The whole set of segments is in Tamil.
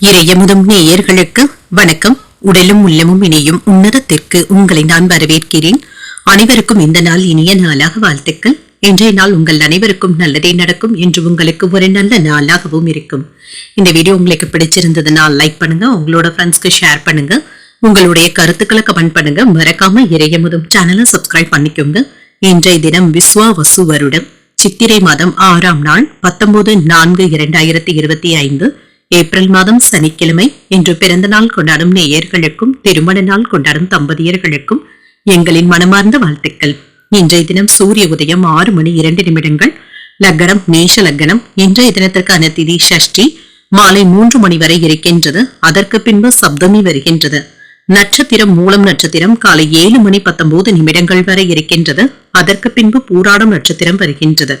இறையமுதும் நேயர்களுக்கு வணக்கம். உடலும் உள்ளமும் இணையும் உன்னதத்திற்கு உங்களை நான் வரவேற்கிறேன். அனைவருக்கும் இந்த நாள் இனிய நாளாக வாழ்த்துக்கள். இன்றைய நாள் உங்கள் அனைவருக்கும் நல்லதே நடக்கும் என்று உங்களுக்கு ஒரு நல்ல நாளாகவும் இருக்கும். இந்த வீடியோ உங்களுக்கு பிடிச்சிருந்ததுன்னா லைக் பண்ணுங்க உங்களோட ஃப்ரெண்ட்ஸ்க்கு ஷேர் பண்ணுங்க. உங்களுடைய கருத்துக்களை கமெண்ட் பண்ணுங்க. மறக்காம இறையமுதும் சேனலை சப்ஸ்கிரைப் பண்ணிக்கோங்க. இன்றைய தினம் விஸ்வா வசு வருடம். சித்திரை மாதம் ஆறாம் நாள் பத்தொன்பது நான்கு இரண்டாயிரத்தி இருபத்தி ஐந்து. ஏப்ரல் மாதம் சனிக்கிழமை இன்று பிறந்த நாள் கொண்டாடும் நேயர்களுக்கும் திருமண நாள் கொண்டாடும் தம்பதியர்களுக்கும் எங்களின் மனமார்ந்த வாழ்த்துக்கள். இன்றைய தினம் சூரிய உதயம் ஆறு மணி இரண்டு நிமிடங்கள். லக்கணம் மேஷ லக்கணம். இன்றைய தினத்திற்கான திதி ஷஷ்டி. மாலை மூன்று மணி வரை இருக்கின்றது. அதற்கு பின்பு சப்தமி வருகின்றது. நட்சத்திரம் மூலம் நட்சத்திரம். காலை ஏழு மணி பத்தொன்பது நிமிடங்கள் வரை இருக்கின்றது. அதற்கு பின்பு பூராடம் நட்சத்திரம் வருகின்றது.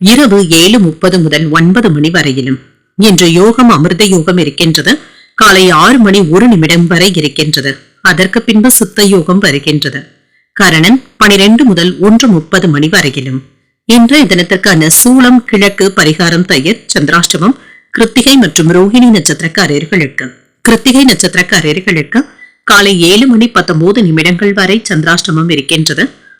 இரவு ஏழு முப்பது முதல் ஒன்பது மணி வரையிலும் இன்று யோகம் அமிர்த யோகம் இருக்கின்றது. காலை ஆறு மணி ஒரு நிமிடம் வரை இருக்கின்றது. அதற்கு பின்பு சித்த யோகம் வருகின்றது. கரணன் பனிரெண்டு முதல் ஒன்று முப்பது மணி வரையிலும். இன்றைய தினத்திற்கான சூளம் கிழக்கு பரிகாரம் தயிர் சந்திராஷ்டமம் கிருத்திகை மற்றும் ரோஹிணி நட்சத்திரக்காரர்களுக்கு கிருத்திகை நட்சத்திரக்காரர்களுக்கு காலை ஏழு மணி பத்தொன்பது நிமிடங்கள் வரை சந்திராஷ்டமம் இருக்கின்றது.